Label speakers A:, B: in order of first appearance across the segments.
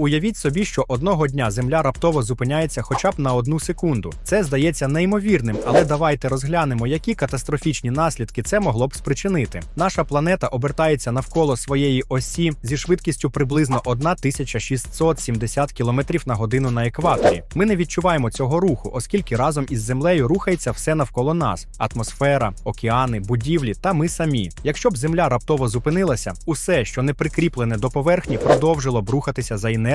A: Уявіть собі, що одного дня Земля раптово зупиняється хоча б на одну секунду. Це здається неймовірним, але давайте розглянемо, які катастрофічні наслідки це могло б спричинити. Наша планета обертається навколо своєї осі зі швидкістю приблизно 1670 км на годину на екваторі. Ми не відчуваємо цього руху, оскільки разом із землею рухається все навколо нас: атмосфера, океани, будівлі та ми самі. Якщо б земля раптово зупинилася, усе, що не прикріплене до поверхні, продовжило б рухатися за інерцією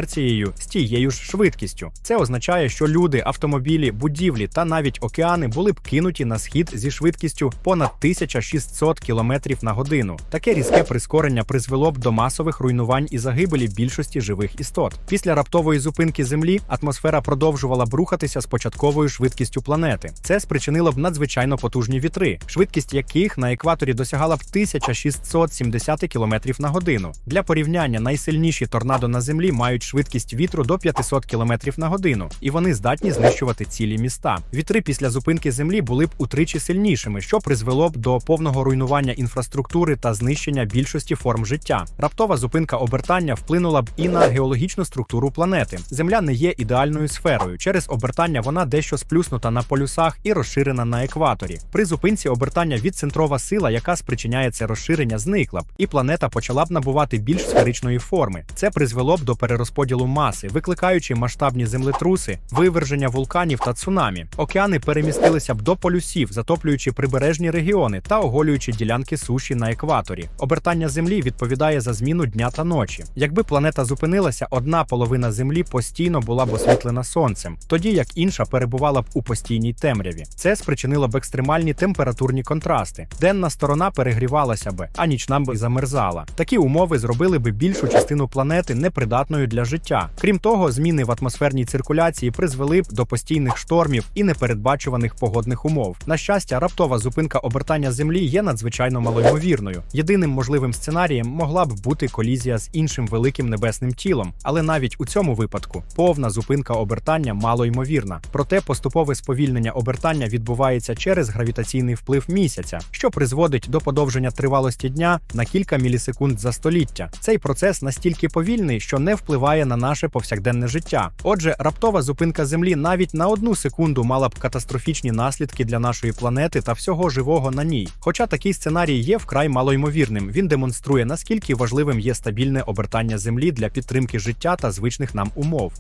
A: з тією ж швидкістю. Це означає, що люди, автомобілі, будівлі та навіть океани були б кинуті на схід зі швидкістю понад 1600 км на годину. Таке різке прискорення призвело б до масових руйнувань і загибелі більшості живих істот. Після раптової зупинки Землі атмосфера продовжувала б рухатися з початковою швидкістю планети. Це спричинило б надзвичайно потужні вітри, швидкість яких на екваторі досягала б 1670 км на годину. Для порівняння найсильніші торнадо на землі мають швидкість вітру до 500 км на годину, і вони здатні знищувати цілі міста. Вітри після зупинки землі були б утричі сильнішими, що призвело б до повного руйнування інфраструктури та знищення більшості форм життя. Раптова зупинка обертання вплинула б і на геологічну структуру планети. Земля не є ідеальною сферою. Через обертання вона дещо сплюснута на полюсах і розширена на екваторі. При зупинці обертання відцентрова сила, яка спричиняє це розширення, зникла б, і планета почала б набувати більш сферичної форми. Це призвело б до перерозподілу маси, викликаючи масштабні землетруси, виверження вулканів та цунамі. Океани перемістилися б до полюсів, затоплюючи прибережні регіони та оголюючи ділянки суші на екваторі. Обертання землі відповідає за зміну дня та ночі. Якби планета зупинилася, одна половина землі постійно була б освітлена сонцем, тоді як інша перебувала б у постійній темряві. Це спричинило б екстремальні температурні контрасти. Денна сторона перегрівалася би, а нічна б замерзала. Такі умови зробили би більшу частину планети непридатною для життя. Крім того, зміни в атмосферній циркуляції призвели б до постійних штормів і непередбачуваних погодних умов. На щастя, раптова зупинка обертання Землі є надзвичайно малоймовірною. Єдиним можливим сценарієм могла б бути колізія з іншим великим небесним тілом, але навіть у цьому випадку повна зупинка обертання малоймовірна. Проте поступове сповільнення обертання відбувається через гравітаційний вплив місяця, що призводить до подовження тривалості дня на кілька мілісекунд за століття. Цей процес настільки повільний, що не впливає на наше повсякденне життя. Отже, раптова зупинка Землі навіть на одну секунду мала б катастрофічні наслідки для нашої планети та всього живого на ній. Хоча такий сценарій є вкрай малоймовірним, він демонструє наскільки важливим є стабільне обертання Землі для підтримки життя та звичних нам умов.